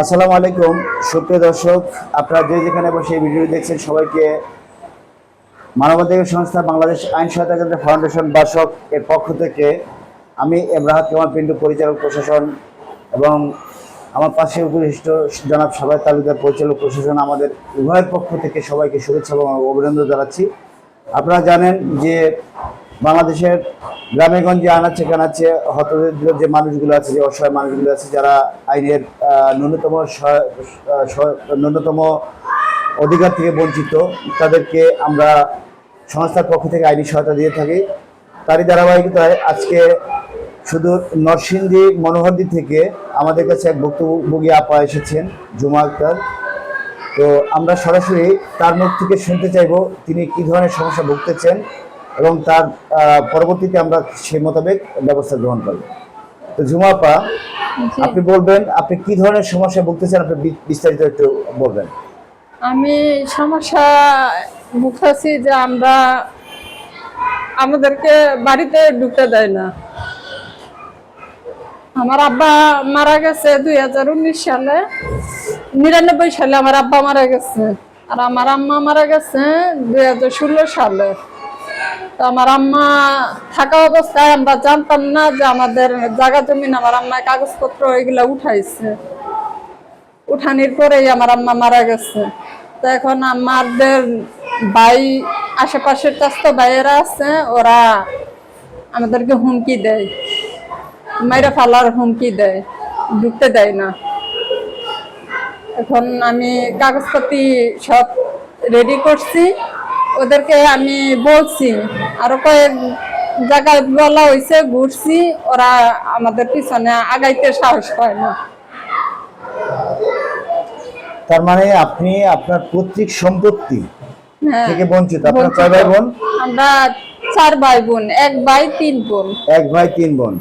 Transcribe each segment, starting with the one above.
আসসালামু আলাইকুম। সুপ্রিয় দর্শক, আপনারা যে যেখানে বসে এই ভিডিও দেখছেন, সবাইকে মানবাধিকার সংস্থা বাংলাদেশ আইন সহায়তা কেন্দ্র ফাউন্ডেশন বাসক এর পক্ষ থেকে আমি এব্রাহাত কামাল পিন্টু, পরিচালক প্রশাসন এবং আমার পাশে উপবিষ্ট জনাব সবাই তালুকদার পরিচালক প্রশাসন আমাদের উভয়ের পক্ষ থেকে সবাইকে শুভেচ্ছা এবং অভিনন্দন জানাচ্ছি। আপনারা জানেন যে বাংলাদেশের গ্রামে গঞ্জে আনাচ্ছে কানাচ্ছে হতদরিদ্র যে মানুষগুলো আছে, যে অসহায় মানুষগুলো আছে, যারা আইনের ন্যূনতম ন্যূনতম অধিকার থেকে বঞ্চিত, তাদেরকে আমরা সংস্থার পক্ষ থেকে আইনি সহায়তা দিয়ে থাকি। তারই ধারাবাহিকতায় আজকে শুধু নরসিংদী মনোহরদী থেকে আমাদের কাছে এক ভুক্তভোগী আপা এসেছেন, জুমা আক্তার। তো আমরা সরাসরি তার মুখ থেকে শুনতে চাইব, তিনি কি ধরনের সমস্যা ভুগতেছেন এবং তার পরবর্তীতে আমরা সেই মোতাবেক ব্যবস্থা গ্রহণ করব। তো ঝুমাপা। আপনি বলবেন আপনি কি ধরনের সমস্যা ভুগতেছেন? আপনি বিস্তারিত একটু বলবেন। আমি সমস্যা ভুগতেছি যে আমরা আমাদেরকে বাড়িতে ঢুকতে দেয় না। আমার আব্বা মারা গেছে দুই হাজার উনিশ সালে নিরানব্বই সালে আমার আব্বা মারা গেছে। আর আমার আম্মা মারা গেছে দুই হাজার ষোলো সালে। তো আমার আম্মা থাকা অবস্থায় আমরা জানতাম না যে আমাদের জায়গা জমিন আমার আম্মা কাগজপত্র এগুলা উঠাইছে। উঠানির পরেই আমার আম্মা মারা গেছে। তো এখন আমাদের ভাই, আশেপাশের চাস্ত ভাইয়েরা আছে, ওরা আমাদেরকে হুমকি দেয়। মাইরা ফালার হুমকি দেয়, ঢুকতে দেয় না। এখন আমি কাগজপাতি সব রেডি করছি। ওদেরকে আমি বলছি আরও কয়েক জায়গায় বলা হয়েছে ঘুরছি ওরা আমাদের পিছনে আগাইতে সাহস পায় না। তার মানে আপনি আপনার পৈতৃক সম্পত্তি হ্যাঁ থেকে বঞ্চিত। আপনার। কয় ভাই বোন? আমরা চার ভাই বোন এক ভাই তিন বোন। এক ভাই তিন বোন।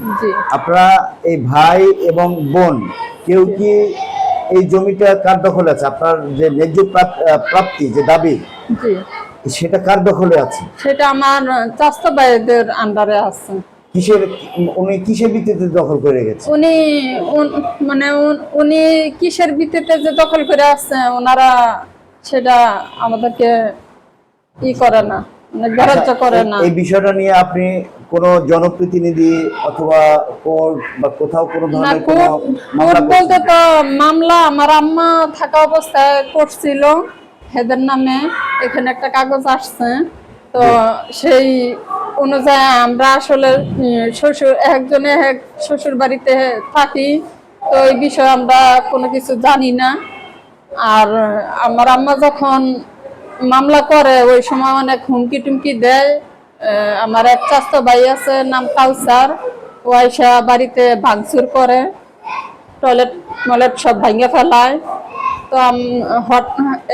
আপনারা এই ভাই এবং বোন কেউ কি এই জমিটা কার দখলে আছে? আপনার যে ন্যায্য প্রাপ্তি যে দাবি? জি। সেটা কার দখলে আছে? সেটা আমার ভাইদের আন্ডারে আছে। কিসের উনি কিসের ভিত্তিতে দখল করে গেছে উনি উন- মানে উনি কিসের ভিত্তিতে যে দখল করে আসছে ওনারা সেটা আমাদেরকে ই করে না মানে গ্রাহ্য করে না। এই- এই বিষয়টা নিয়ে আপনি কোন জনপ্রতিনিধি অথবা কোর্ট বা কোথাও কোনো ধরনের কোনো মামলা বলতে তো মামলা আমার আম্মা থাকা অবস্থায় করছিল। হেদের নামে এখানে একটা কাগজ আসছে। তো সেই অনুযায়ী আমরা আসলে শ্বশুর, একজনে এক শ্বশুর বাড়িতে থাকি। তো এই বিষয়ে আমরা কোনো কিছু জানি না। আর আমার আম্মা যখন মামলা করে, ওই সময় অনেক হুমকি টুমকি দেয় আমার এক চাস্ত ভাই আছে, নাম কাউসার ও আইসা বাড়িতে ভাঙচুর করে। টয়লেট মলেট সব ভাঙে ফেলায়। তো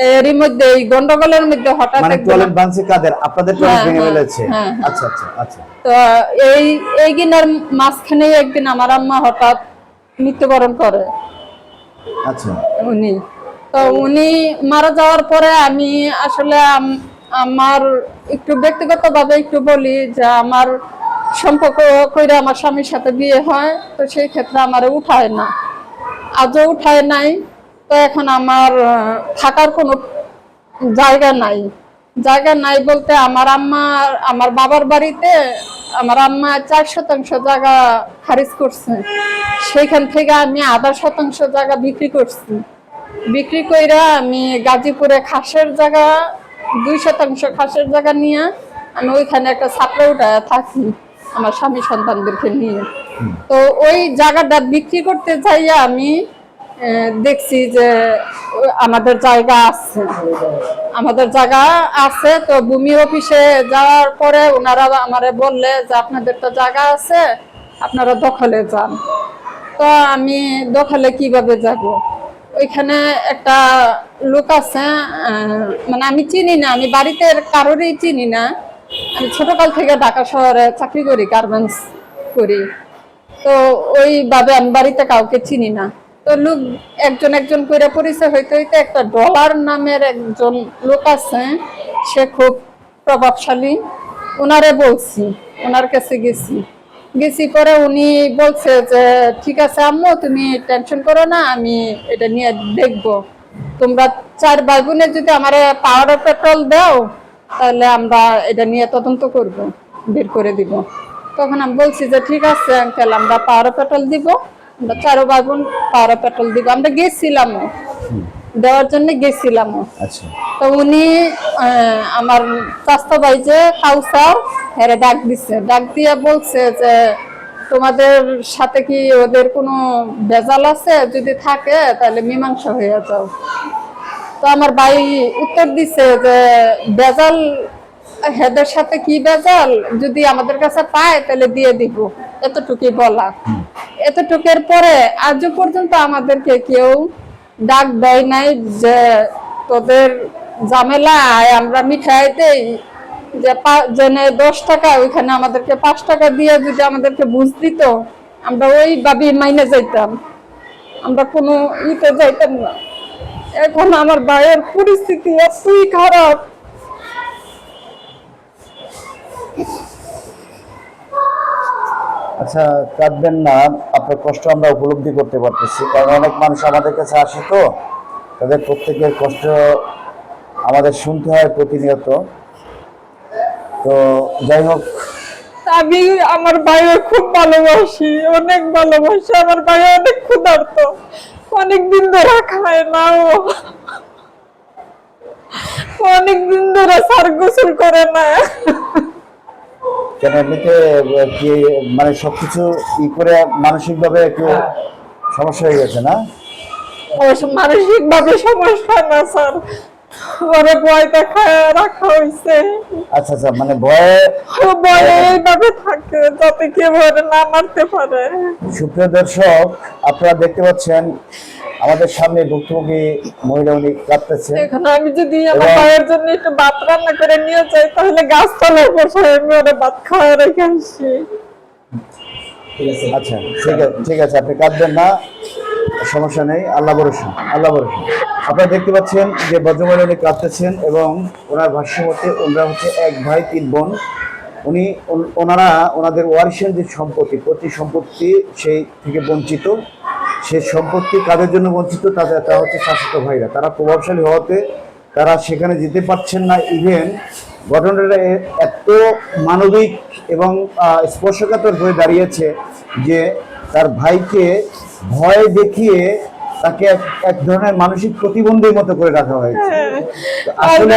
এরই মধ্যে এই গন্ডগোলের মধ্যে হঠাৎ মানে টয়লেট ভাঙছে কাদের? আপনাদের টয়লেট হ্যাঁ, ভেঙে হ্যাঁ, ফেলেছে। হ্যাঁ। আচ্ছা আচ্ছা আচ্ছা। তো এই এই দিনের মাঝখানে একদিন আমার আম্মা হঠাৎ মৃত্যুবরণ করে। আচ্ছা। উনি। তো উনি মারা যাওয়ার পরে আমি আসলে আম- আমার একটু ব্যক্তিগতভাবে একটু বলি যে আমার সম্পর্ক কইরা আমার স্বামীর সাথে বিয়ে হয় তো সেই ক্ষেত্রে আমার উঠায় না। আজও উঠায় নাই। তো এখন আমার থাকার কোনো জায়গা নাই। জায়গা নাই বলতে আমার আম্মা আমার বাবার বাড়িতে আমার আম্মা চার শতাংশ জায়গা খারিজ করছে। সেইখান থেকে আমি আধা শতাংশ জায়গা বিক্রি করছি। বিক্রি কইরা আমি গাজীপুরে খাসের জায়গা দুই শতাংশ খাসের জায়গা নিয়ে আমি ওইখানে একটা ছাত্র উঠায় থাকি আমার স্বামী সন্তানদেরকে নিয়ে। তো ওই জায়গাটা বিক্রি করতে চাইয়া আমি দেখছি যে আমাদের জায়গা আছে। আমাদের জায়গা আছে, তো ভূমি অফিসে যাওয়ার পরে ওনারা আমারে বললে যে আপনাদের তো জায়গা আছে, আপনারা দখলে যান। তো আমি দখলে কীভাবে যাব? ওইখানে একটা লোক আছে মানে আমি চিনি না, আমি বাড়িতে কারোরই চিনি না। আমি ছোটকাল থেকে ঢাকা শহরে চাকরি করি, গার্মেন্টস করি। তো ওইভাবে আমি বাড়িতে কাউকে চিনি না। তো লোক একজন একজন করে পরিচয় হইতে হইতে একটা ডলার নামের একজন লোক আছে, সে খুব প্রভাবশালী। ওনারে বলছি ওনার কাছে গেছি। গেছি পরে উনি বলছে যে, ঠিক আছে আম্মু, তুমি টেনশন করো না, আমি এটা নিয়ে দেখব। তোমরা চার ভাই বোনে যদি আমার পাওয়ার পেট্রোল দাও, তাহলে আমরা এটা নিয়ে তদন্ত করব, বের করে দিব। তখন আমি বলছি যে, ঠিক আছে আঙ্কেল আমরা পাওয়ার পেট্রোল দিব। আমরা চারো ভাই বোন পাওয়ার পেট্রোল দিব। আমরা গেছিলামও দেওয়ার জন্য গেছিলামও আচ্ছা। তো উনি আমার চাস্তা ভাই যে কাউসার হেরে ডাক দিচ্ছে ডাক দিয়ে বলছে যে তোমাদের সাথে কি ওদের কোনো বেজাল আছে? যদি থাকে তাহলে মীমাংসা হয়ে যাও। তো আমার ভাই উত্তর দিছে যে বেজাল হেদের সাথে কি বেজাল যদি আমাদের কাছে পায় তাহলে দিয়ে দিব। এতটুকুই বলা। এতটুকের পরে আজও পর্যন্ত আমাদেরকে কেউ ডাক দেয় নাই যে তোদের ঝামেলা আমরা মিঠাইতেই যে জেনে দশ টাকা, ওইখানে আমাদেরকে পাঁচ টাকা দিয়ে যদি আমাদেরকে বুঝ দিত, আমরা ওই ভাবি মাইনে যাইতাম। আমরা কোনো ইতে যাইতাম না। এখন আমার ভাইয়ের পরিস্থিতি এতই খারাপ। আচ্ছা কাঁদবেন না। আপনার কষ্ট আমরা উপলব্ধি করতে পারতেছি। কারণ অনেক মানুষ আমাদের কাছে আসে তো, তাদের প্রত্যেকের কষ্ট আমাদের শুনতে হয় প্রতিনিয়ত। তো যাই হোক। আমি আমার ভাইও খুব ভালোবাসি, অনেক ভালোবাসি, আমার ভাই অনেক ক্ষুধার্ত। অনেক দিন ধরে খায় না ও। অনেক দিন ধরে সার গোসল করে না। কেন এমনিতে কি মানে সবকিছু ই করে মানসিকভাবে একটু সমস্যা হয়ে গেছে না? ও মানসিক সমস্যা না স্যার। ওরে ভয় দেখায় রাখা হয়েছে আচ্ছা আচ্ছা মানে ভয়ে ও ভয়ে এইভাবে থাকে যাতে কেউ না মারতে পারে। সুপ্রিয় দর্শক আপনারা দেখতে পাচ্ছেন আমাদের সামনে ভুক্তভোগী মহিলা উনি কাঁদতেছে। এখানে আমি যদি আমার ভাইয়ের জন্য একটু ভাত রান্না করে নিয়ে যাই তাহলে গাছতলায় বসে আমি ওরে ভাত খাওয়া রেখে আসছি আচ্ছা ঠিক আছে ঠিক আছে আপনি কাঁদবেন না সমস্যা নেই আল্লাহ ভরসা আল্লাহ ভরসা। আপনারা দেখতে পাচ্ছেন যে ভদ্রমহিলা উনি কাঁদতেছেন এবং ওনার ভাষ্য মতে ওনারা হচ্ছে এক ভাই তিন বোন। উনি ওনারা ওনাদের ওয়ারিশের যে সম্পত্তি প্রতি সম্পত্তি সেই থেকে বঞ্চিত। সে সম্পত্তি কাদের জন্য বঞ্চিত? তাদের তা হচ্ছে শাসিত ভাইরা। তারা প্রভাবশালী হওয়াতে তারা সেখানে যেতে পারছেন না। ইভেন ঘটনাটা এত মানবিক এবং স্পর্শকাতর হয়ে দাঁড়িয়েছে যে তার ভাইকে ভয় দেখিয়ে তাকে এক- ধরনের মানসিক প্রতিবন্ধীর মতো করে রাখা হয়েছে। আসলে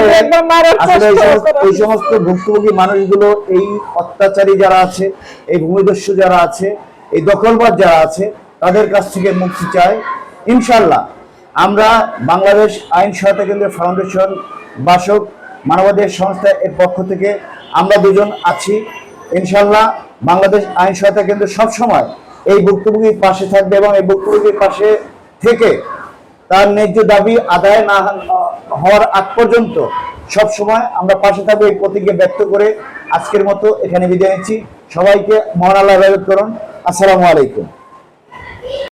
মারার আসলে এই সমস্ত- করা এই সমস্ত ভুক্তভোগী মানুষগুলো এই অত্যাচারী যারা আছে এই ভূমিদস্যু যারা আছে এই দখলবাদ যারা আছে তাদের কাছ থেকে মুক্তি চাই। ইনশাল্লাহ আমরা বাংলাদেশ আইন সহায়তা কেন্দ্র ফাউন্ডেশন বাসক মানবাধিকার সংস্থা এর পক্ষ থেকে আমরা দুজন আছি। ইনশাল্লাহ বাংলাদেশ আইন সহায়তা কেন্দ্র সবসময় এই ভুক্তভোগীর পাশে থাকবে এবং এই ভুক্তভোগীর পাশে থেকে তার ন্যায্য দাবি আদায় না হওয়ার আগ পর্যন্ত সব সময় আমরা পাশে থাকব এই প্রতিজ্ঞা ব্যক্ত করে আজকের মতো এখানে বিদায় নিচ্ছি। সবাইকে মহান আল্লাহ করুন। আসসালামু আলাইকুম।